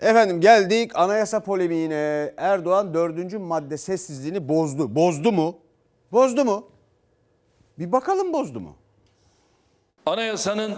Efendim geldik anayasa polemiğine. Erdoğan dördüncü madde sessizliğini bozdu. Bozdu mu? Bozdu mu? Bir bakalım bozdu mu? Anayasanın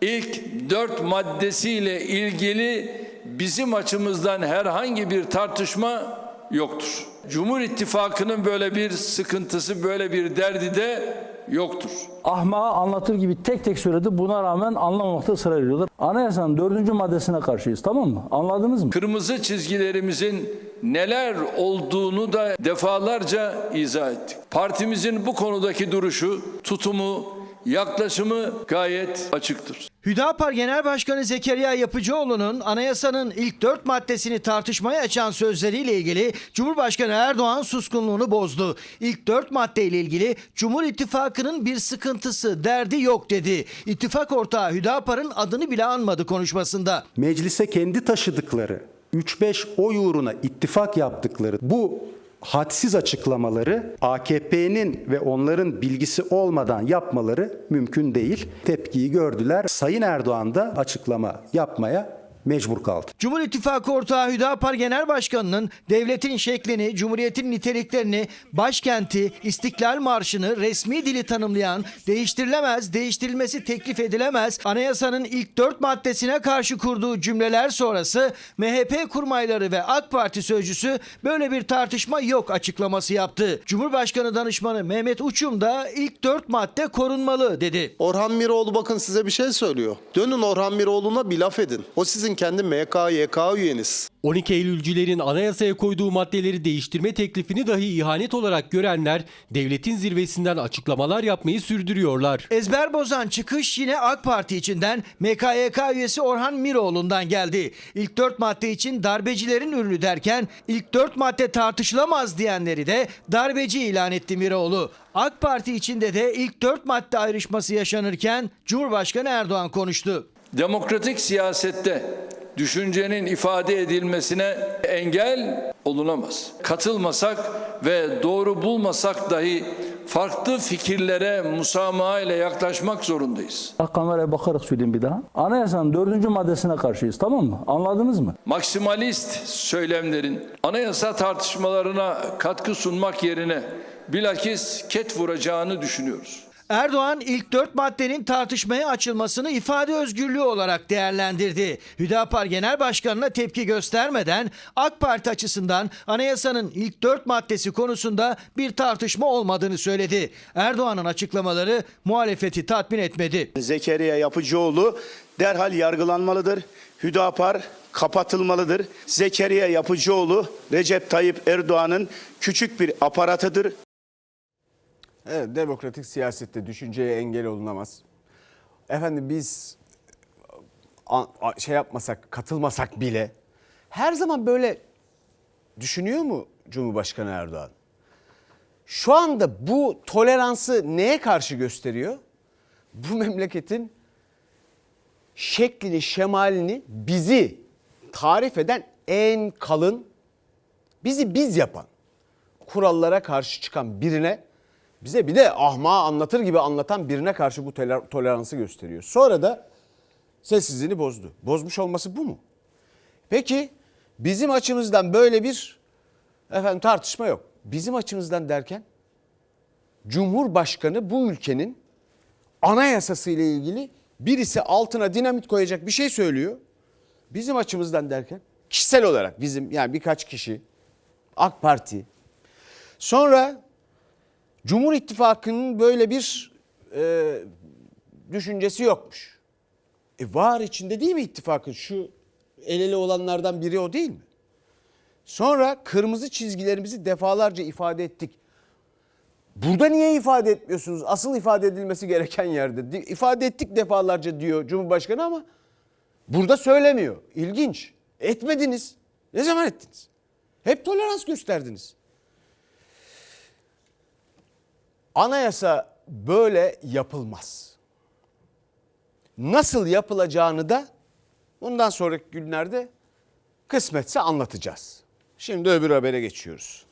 ilk dört maddesiyle ilgili bizim açımızdan herhangi bir tartışma yoktur. Cumhur İttifakı'nın böyle bir sıkıntısı, böyle bir derdi de yoktur. ahmağı anlatır gibi tek tek söyledi. Buna rağmen anlamamakta ısrar ediyorlar. Anayasanın dördüncü maddesine karşıyız tamam mı? Anladınız mı? Kırmızı çizgilerimizin neler olduğunu da defalarca izah ettik. Partimizin bu konudaki duruşu, tutumu, yaklaşımı gayet açıktır. Hüdapar Genel Başkanı Zekeriya Yapıcıoğlu'nun anayasanın ilk dört maddesini tartışmaya açan sözleriyle ilgili Cumhurbaşkanı Erdoğan suskunluğunu bozdu. İlk dört maddeyle ilgili Cumhur İttifakı'nın bir sıkıntısı, derdi yok dedi. İttifak ortağı Hüdapar'ın adını bile anmadı konuşmasında. meclise kendi taşıdıkları 3-5 oy uğruna ittifak yaptıkları bu hadsiz açıklamaları AKP'nin ve onların bilgisi olmadan yapmaları mümkün değil. Tepkiyi gördüler. Sayın Erdoğan da açıklama yapmaya mecbur kaldı. Cumhur İttifakı ortağı Hüdapar Genel Başkanı'nın devletin şeklini, cumhuriyetin niteliklerini, başkenti, İstiklal Marşı'nı resmi dili tanımlayan, değiştirilemez, değiştirilmesi teklif edilemez anayasanın ilk dört maddesine karşı kurduğu cümleler sonrası MHP kurmayları ve AK Parti sözcüsü böyle bir tartışma yok açıklaması yaptı. Cumhurbaşkanı danışmanı Mehmet Uçum da ilk dört madde korunmalı dedi. Orhan Miroğlu bakın size bir şey söylüyor. Dönün Orhan Miroğlu'na bir laf edin. O sizin kendi MK, YK üyeniz. 12 Eylülcülerin anayasaya koyduğu maddeleri değiştirme teklifini dahi ihanet olarak görenler devletin zirvesinden açıklamalar yapmayı sürdürüyorlar. Ezber bozan çıkış yine AK Parti içinden MKYK üyesi Orhan Miroğlu'ndan geldi. İlk dört madde için darbecilerin ürünü derken ilk dört madde tartışılamaz diyenleri de darbeci ilan etti Miroğlu. AK Parti içinde de ilk dört madde ayrışması yaşanırken Cumhurbaşkanı Erdoğan konuştu. Demokratik siyasette düşüncenin ifade edilmesine engel olunamaz. Katılmasak ve doğru bulmasak dahi farklı fikirlere musamaha ile yaklaşmak zorundayız. Bak kameraya bakarak söyleyeyim bir daha. Anayasanın dördüncü maddesine karşıyız tamam mı? Anladınız mı? Maksimalist söylemlerin anayasa tartışmalarına katkı sunmak yerine bilakis ket vuracağını düşünüyoruz. Erdoğan ilk dört maddenin tartışmaya açılmasını ifade özgürlüğü olarak değerlendirdi. Hüdapar Genel Başkanı'na tepki göstermeden AK Parti açısından anayasanın ilk dört maddesi konusunda bir tartışma olmadığını söyledi. Erdoğan'ın açıklamaları muhalefeti tatmin etmedi. Zekeriya Yapıcıoğlu derhal yargılanmalıdır. Hüdapar kapatılmalıdır. Zekeriya Yapıcıoğlu Recep Tayyip Erdoğan'ın küçük bir aparatıdır. Evet, demokratik siyasette düşünceye engel olunamaz. Efendim biz şey yapmasak, katılmasak bile her zaman böyle düşünüyor mu Cumhurbaşkanı Erdoğan? Şu anda bu toleransı neye karşı gösteriyor? Bu memleketin şeklini, şemalini bizi tarif eden en kalın, bizi biz yapan, kurallara karşı çıkan birine bize bir de ahmağı anlatır gibi anlatan birine karşı bu toler- toleransı gösteriyor. Sonra da sessizliğini bozdu. Bozmuş olması bu mu? Peki bizim açımızdan böyle bir efendim tartışma yok. Bizim açımızdan derken Cumhurbaşkanı bu ülkenin anayasası ile ilgili birisi altına dinamit koyacak bir şey söylüyor. Bizim açımızdan derken kişisel olarak bizim yani birkaç kişi AK Parti sonra Cumhur İttifakı'nın böyle bir e, düşüncesi yokmuş. E var içinde değil mi ittifakın? Şu el ele olanlardan biri o değil mi? Sonra kırmızı çizgilerimizi defalarca ifade ettik. Burada niye ifade etmiyorsunuz? Asıl ifade edilmesi gereken yerde. İfade ettik defalarca diyor Cumhurbaşkanı ama burada söylemiyor. İlginç. Etmediniz. Ne zaman ettiniz? Hep tolerans gösterdiniz. Anayasa böyle yapılmaz. Nasıl yapılacağını da bundan sonraki günlerde kısmetse anlatacağız. Şimdi öbür habere geçiyoruz.